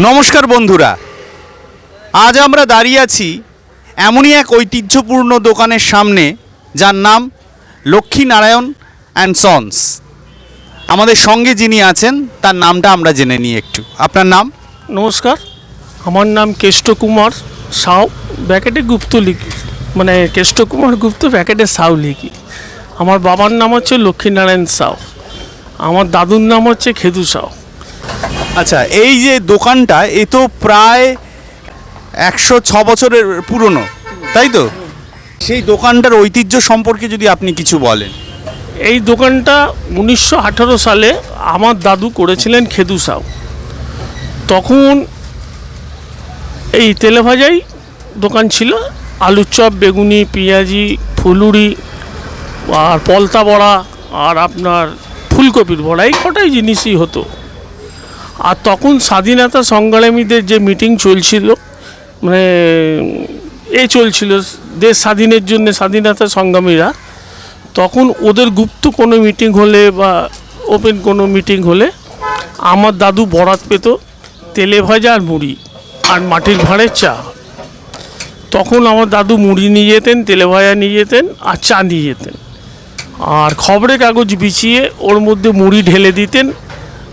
নমস্কার বন্ধুরা। আজ আমরা দাঁড়িয়ে আছি এমনই এক ঐতিহ্যপূর্ণ দোকানের সামনে, যার নাম লক্ষ্মীনারায়ণ অ্যান্ড সন্স। আমাদের সঙ্গে যিনি আছেন, তার নামটা আমরা জেনে নিই একটু। আপনার নাম? নমস্কার, আমার নাম কেষ্ট কুমার সাউ, ব্যাকেটে গুপ্ত লিখি। মানে কেষ্ট কুমার গুপ্ত, ব্যাকেটে সাউ লিখি। আমার বাবার নাম হচ্ছে লক্ষ্মীনারায়ণ সাউ। আমার দাদুর নাম হচ্ছে খেদু সাউ। আচ্ছা এই যে দোকানটা, এ তো প্রায় একশো ছ বছরের পুরনো, তাই তো? সেই দোকানটার ঐতিহ্য সম্পর্কে যদি আপনি কিছু বলেন। এই দোকানটা উনিশশো আঠারো সালে আমার দাদু করেছিলেন খেদু সাউ। তখন এই তেলে ভাজাই দোকান ছিল, আলুর চপ, বেগুনি, পেঁয়াজি, ফুলুরি, আর পলতা বড়া, আর আপনার ফুলকপির বড়া, এই কটাই জিনিসই হতো। আর তখন স্বাধীনতা সংগ্রামীদের যে মিটিং চলছিল মানে এ চলছিল দেশ স্বাধীনের জন্য স্বাধীনতা সংগ্রামীরা, তখন ওদের গুপ্ত কোনো মিটিং হলে বা ওপেন কোনো মিটিং হলে আমার দাদু বরাত পেত, তেলে ভাজা আর মুড়ি আর মাটির ভাঁড়ের চা। তখন আমার দাদু মুড়ি নিয়ে যেতেন, তেলে ভাজা নিয়ে যেতেন আর চা নিয়ে যেতেন। আর খবরের কাগজ বিছিয়ে ওর মধ্যে মুড়ি ঢেলে দিতেন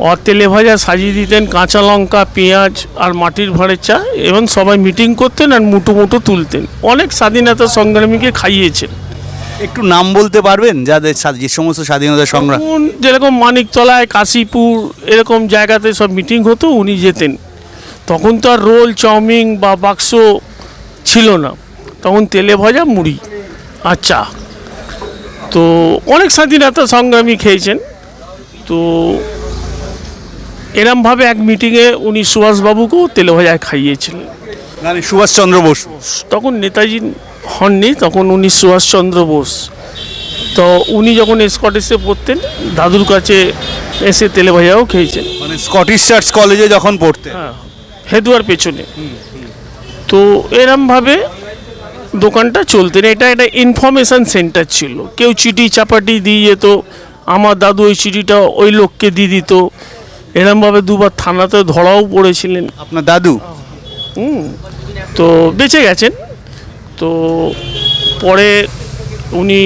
আর তেলে ভাজা সাজিয়ে দিতেন কাঁচা লঙ্কা পেঁয়াজ আর মাটির ভাঁড়ের চা এবং সবাই মিটিং করতেন আর মুটো মুটো তুলতেন অনেক স্বাধীনতা সংগ্রামীকে খাইয়েছেন একটু নাম বলতে পারবেন যাদের যে সমস্ত স্বাধীনতা সংগ্রাম যেরকম মানিকতলায় কাশীপুর এরকম জায়গাতে সব মিটিং হতো উনি যেতেন তখন তো আর রোল চাউমিন বা বাক্স ছিল না তখন তেলে ভাজা মুড়ি আর চা তো অনেক স্বাধীনতা সংগ্রামী খেয়েছেন তো এরমভাবে এক মিটিংয়ে উনি সুভাষবাবুকেও তেলেভাজায় খাইয়েছিলেন। মানে সুভাষচন্দ্র বসু। তখন নেতাজি হননি তখন উনি সুভাষচন্দ্র বোস। তো উনি যখন স্কটিশে পড়তেন দাদুর কাছে এসে তেলে ভাজাও খেয়েছেন। মানে স্কটিশ চার্চ কলেজে যখন পড়তেন। হ্যাঁ হেদুয়ার পেছনে। তো এরমভাবে দোকানটা চলতেন। এটা একটা ইনফরমেশন সেন্টার ছিল। কেউ চিঠি চাপাটি দিয়ে যেত আমার দাদু ওই চিঠিটা ওই লোককে দিয়ে দিত। এরমভাবে দুবার থানাতে ধরাও পড়েছিলেন। আপনার দাদু? হুম তো বেঁচে গেছেন। তো পরে উনি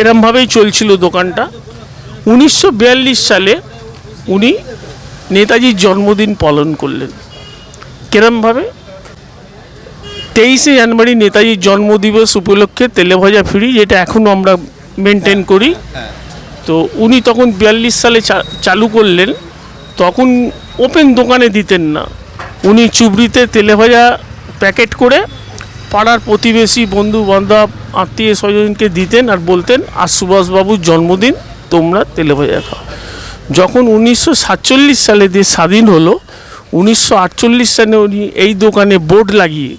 এরমভাবেই চলছিল দোকানটা। উনিশশো বিয়াল্লিশ সালে উনি নেতাজির জন্মদিন পালন করলেন। কিরমভাবে? তেইশে জানুয়ারি নেতাজির জন্মদিবস উপলক্ষে তেলে ভাজা ফ্রি যেটা এখনও আমরা মেনটেন করি। তো উনি তখন বিয়াল্লিশ সালে চালু করলেন, তখন ওপেন দোকানে দিতেন না। উনি চুবড়িতে তেলে ভাজা প্যাকেট করে পাড়ার প্রতিবেশী, বন্ধু, বান্ধব, আত্মীয় স্বজনকে দিতেন আর বলতেন আর সুভাষবাবুর জন্মদিন, তোমরা তেলে ভাজা খাও। যখন উনিশশো সাতচল্লিশ সালে দেশ স্বাধীন হলো, উনিশশো আটচল্লিশ সালে উনি এই দোকানে বোর্ড লাগিয়ে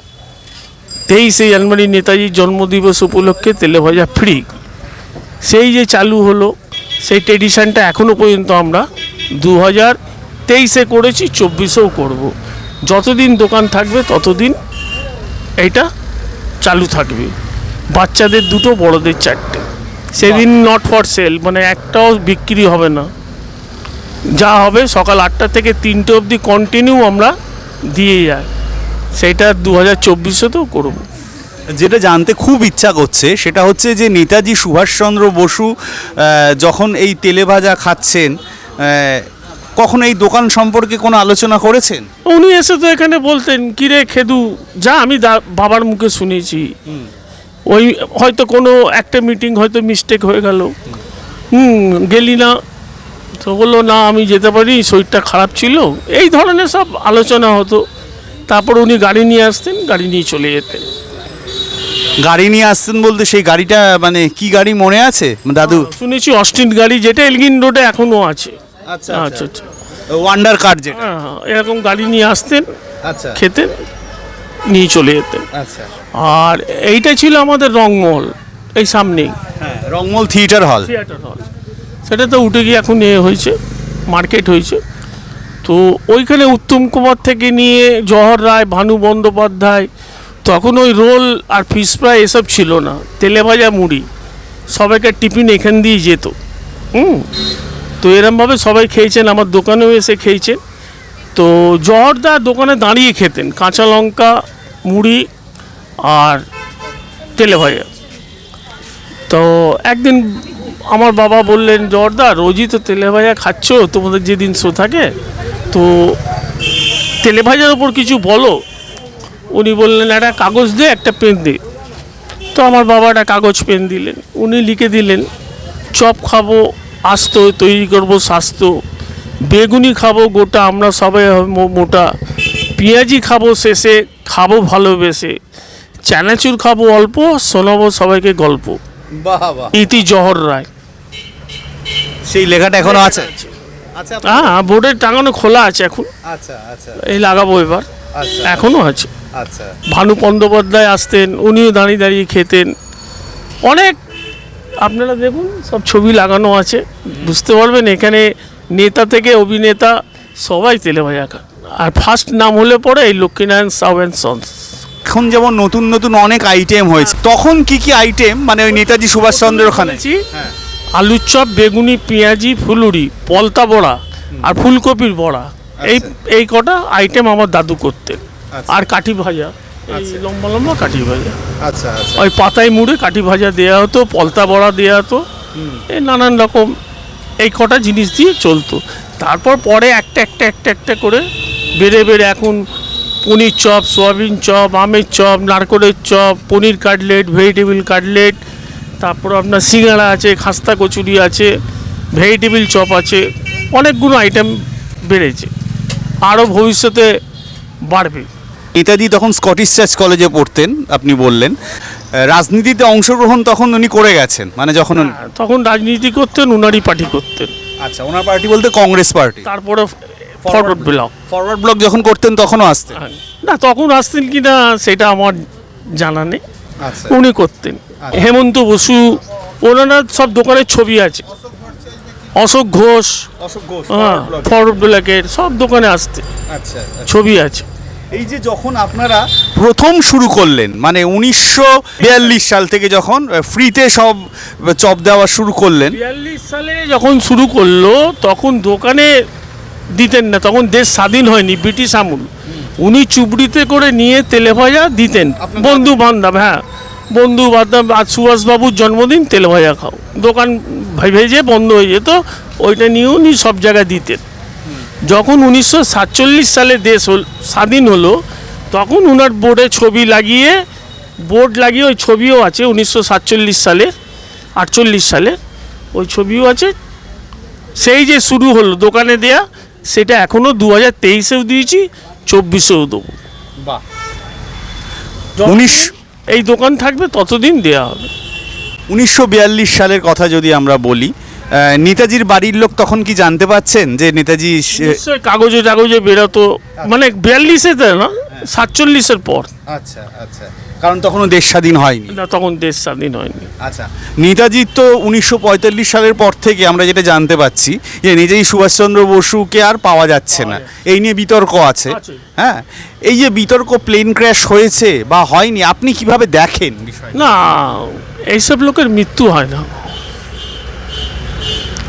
তেইশে জানুয়ারি নেতাজির জন্মদিবস উপলক্ষে তেলে ভাজা ফ্রি সেই যে চালু হলো সেই ট্রেডিশনটা এখনও পর্যন্ত আমরা দু হাজার তেইশে করেছি চব্বিশেও করব। যতদিন দোকান থাকবে ততদিন এইটা চালু থাকবে। বাচ্চাদের দুটো বড়দের চারটে। সেদিন নট ফর সেল মানে একটাও বিক্রি হবে না। যা হবে সকাল আটটা থেকে তিনটে অবধি কন্টিনিউ আমরা দিয়ে যাই সেটা দু হাজার চব্বিশেতেও করব। যেটা জানতে খুব ইচ্ছা করছে সেটা হচ্ছে যে নেতাজি সুভাষচন্দ্র বসু যখন এই তেলে ভাজা খাচ্ছেন কখন এই দোকান সম্পর্কে কোনো আলোচনা করেছেন? উনি এসে তো এখানে বলতেন কিরে খেদু যা আমি দা- বাবার মুখে শুনেছি। ওই হয়তো কোনো একটা মিটিং হয়তো মিস্টেক হয়ে গেল। হুম গেলি না। তো বলল না আমি যেতে পারি শরীরটা খারাপ ছিল। এই ধরনের সব আলোচনা হতো। তারপর উনি গাড়ি নিয়ে আসতেন গাড়ি নিয়ে চলে যেতেন। গাড়ি নিয়ে আসতেন বলতে সেই গাড়িটা মানে কি গাড়ি মনে আছে? দাদু? শুনেছি অস্টিন গাড়ি যেটা এলগিন রোডে এখনও আছে। আচ্ছা আচ্ছা আচ্ছা ওয়ান্ডার কার যেটা। হ্যাঁ হ্যাঁ, এরকম গাড়ি নিয়ে আসতেন আচ্ছা। খেতেন নিয়ে চলে যেতেন। আচ্ছা। আর এইটা ছিল আমাদের রংমহল এই সামনেই। হ্যাঁ রংমল থিয়েটার হল থিয়েটার হল সেটা তো উঠে গিয়ে এখন এ হয়েছে মার্কেট হয়েছে। তো ওইখানে উত্তম কুমার থেকে নিয়ে জহর রায় ভানু বন্দ্যোপাধ্যায় তখন ওই রোল আর ফিশ ফ্রাই এসব ছিল না। তেলে ভাজা মুড়ি। সবাইকার টিফিন এখান দিয়ে যেত। হুম? তো এরমভাবে সবাই খেয়েছেন, আমার দোকানেও এসে খেয়েছেন। তো জহরদা দোকানে দাঁড়িয়ে খেতেন, কাঁচা লঙ্কা, মুড়ি আর তেলে ভাজা। তো একদিন আমার বাবা বললেন জর্দা রোজই তো তেলে ভাজা খাচ্ছ, তোমাদের যেদিন শো থাকে, তো তেলে ভাজার ওপর কিছু বলো। উনি বললেন একটা কাগজ দে একটা পেন দে। তো আমার বাবা একটা কাগজ পেন দিলেন। উনি লিখে দিলেন চপ খাব আস্ত তৈরি করব স্বাস্থ্য। বেগুনি খাব গোটা আমরা সবাই মোটা। পেঁয়াজি খাব শেষে খাব ভালোবেসে। চানাচুর খাব অল্প শোনাবো সবাইকে গল্প। ইতি জহর রায়। সেই লেখাটা এখনও আছে? আচ্ছা হ্যাঁ বোর্ডের টাঙানো খোলা আছে এখন। আচ্ছা আচ্ছা। এই লাগাবো এবার। আচ্ছা। এখনও আছে। আচ্ছা। ভানু বন্দ্যোপাধ্যায় আসতেন উনিও দাঁড়িয়ে দাঁড়িয়ে খেতেন। অনেক আপনারা দেখুন সব ছবি লাগানো আছে। বুঝতে পারবেন এখানে নেতা থেকে অভিনেতা সবাই তেলে ভাজা খান। আর ফার্স্ট নাম হলে পরে এই লক্ষ্মীনারায়ণ সাউ অ্যান্ড সন্স। এখন যেমন নতুন নতুন অনেক আইটেম হয়েছে তখন কি কি আইটেম মানে ওই নেতাজি সুভাষচন্দ্র ওখানে? আলুর চপ বেগুনি পেঁয়াজি ফুলুরি পলতা বড়া আর ফুলকপির বড়া। এই এই কটা আইটেম আমার দাদু করতেন। আচ্ছা। আর কাঠি ভাজা। এই আচ্ছা। লম্বা লম্বা কাঠি ভাজা। আচ্ছা আচ্ছা। ওই পাতায় মুড়ে কাঠি ভাজা দেওয়া হতো পলতা বড়া দেওয়া হতো। এই নানান রকম এই কটা জিনিস দিয়ে চলতো। তারপর পরে একটা একটা একটা একটা করে বেড়ে বেড়ে এখন পনির চপ সোয়াবিন চপ আমের chop নারকলের chop paneer cutlet vegetable cutlet তারপর আপনার সিঙ্গাড়া আছে খাস্তা কচুরি আছে ভেজিটেবিল চপ আছে অনেকগুলো আইটেম বেড়েছে। আরও ভবিষ্যতে বাড়বে। নেতাজি তখন স্কটিশ চার্চ কলেজে পড়তেন আপনি বললেন। রাজনীতিতে অংশগ্রহণ তখন উনি করে গেছেন মানে যখন তখন রাজনীতি করতেন উনারই পার্টি করতেন। আচ্ছা ওনার পার্টি বলতে কংগ্রেস পার্টি তারপরে ফরওয়ার্ড ব্লক ফরওয়ার্ড ব্লক যখন করতেন তখনও আসতেন। না তখন আসতেন কি না সেটা আমার জানা নেই। আচ্ছা। উনি করতেন। হেমন্ত বসু ওনারা সব দোকানের ছবি আছে। অশোক ঘোষ অশোক ঘোষ হ্যাঁ ফরওয়ার্ড ব্লকের সব দোকানে আসতে আচ্ছা। ছবি আছে। এই যে যখন আপনারা প্রথম শুরু করলেন মানে উনিশশো বিয়াল্লিশ সাল থেকে যখন ফ্রিতে সব চপ দেওয়া শুরু করলেন। বিয়াল্লিশ সালে যখন শুরু করল তখন দোকানে দিতেন না তখন দেশ স্বাধীন হয়নি ব্রিটিশ আমল। উনি চুবড়িতে করে নিয়ে তেলে ভাজা দিতেন বন্ধু বান্ধব হ্যাঁ। বন্ধু বান্ধব আজ সুভাষবাবুর জন্মদিন তেলে ভাজা খাও। দোকান ভেজে বন্ধ হয়ে যেত ওইটা নিয়ে উনি সব জায়গায় দিতেন। যখন উনিশশো সাতচল্লিশ সালে দেশ হল স্বাধীন হলো তখন ওনার বোর্ডে ছবি লাগিয়ে বোর্ড লাগিয়ে ওই ছবিও আছে উনিশশো সাতচল্লিশ সালে আটচল্লিশ সালে। ওই ছবিও আছে। সেই যে শুরু হলো দোকানে দেয়া সেটা এখনও দু হাজার তেইশেও দিয়েছি চব্বিশেও দেবো। বাহ। উনিশ এই দোকান থাকবে ততদিন দেয়া হবে। উনিশশো বিয়াল্লিশ সালের কথা যদি আমরা বলি নেতাজির বাড়ির লোক তখন কি জানতে পাচ্ছেন যে নেতাজি নিশ্চয়ই কাগজে টাগজে বেরোতো মানে বিয়াল্লিশে না সাতচল্লিশের পর। আচ্ছা আচ্ছা। কারণ তখনও দেশ স্বাধীন হয়নি। না তখন দেশ স্বাধীন হয়নি। আচ্ছা নেতাজি তো উনিশশো পঁয়তাল্লিশ সালের পর থেকে আমরা যেটা জানতে পাচ্ছি যে নেতাজি সুভাষচন্দ্র বসুকে আর পাওয়া যাচ্ছে না। এই নিয়ে বিতর্ক আছে। আছে। হ্যাঁ এই যে বিতর্ক প্লেন ক্র্যাশ হয়েছে বা হয়নি আপনি কীভাবে দেখেন বিষয় না এইসব লোকের মৃত্যু হয় না।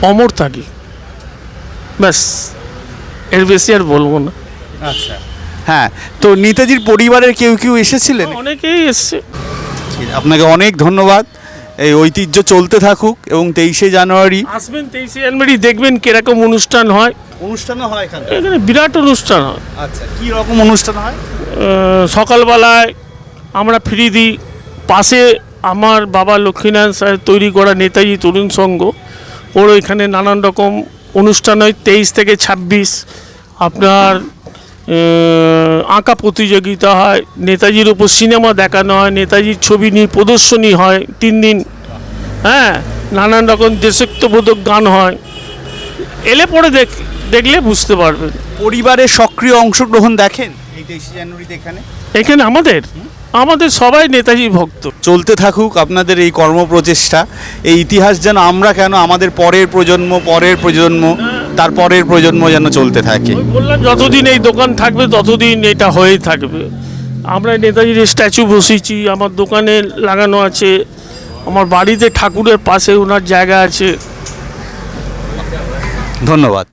অমর থাকি। ব্যাস এর বেশি আর বলব না। আচ্ছা। হ্যাঁ তো নেতাজির পরিবারের কেউ কেউ এসেছিলেন? অনেকেই এসছে। আপনাকে অনেক ধন্যবাদ। এই ঐতিহ্য চলতে থাকুক এবং তেইশে জানুয়ারি আসবেন তেইশে জানুয়ারি দেখবেন কীরকম অনুষ্ঠান হয়। অনুষ্ঠানও হয় এখানে? এখানে বিরাট অনুষ্ঠান হয়। আচ্ছা কি রকম অনুষ্ঠান হয়? সকালবেলায় আমরা ফ্রি দিই। পাশে আমার বাবা লক্ষ্মীনারায়ণ স্যার তৈরি করা নেতাজি তরুণ সংঘ। ওর ওইখানে নানান রকম অনুষ্ঠান হয় তেইশ থেকে ছাব্বিশ। আপনার আঁকা প্রতিযোগিতা হয় নেতাজির ওপর সিনেমা দেখানো হয় নেতাজির ছবি নিয়ে প্রদর্শনী হয় তিন দিন। হ্যাঁ নানান রকম দেশাত্মবোধক গান হয়। এলে পরে দেখ দেখলে বুঝতে পারবেন। পরিবারের সক্রিয় অংশগ্রহণ দেখেন এই তেইশে জানুয়ারিতে এখানে? এখানে আমাদের? আমাদের সবাই নেতাজি ভক্ত। চলতে থাকুক আপনাদের এই কর্মপ্রচেষ্টা এই ইতিহাস যেন আমরা কেন আমাদের পরের প্রজন্ম পরের প্রজন্ম তার পরের প্রজন্ম যেন চলতে থাকে। বললাম যতদিন এই দোকান থাকবে ততদিন এটা হয়েই থাকবে। আমরা নেতাজির স্ট্যাচু বসিয়েছি আমার দোকানে লাগানো আছে আমার বাড়িতে ঠাকুরের পাশে ওনার জায়গা আছে। ধন্যবাদ।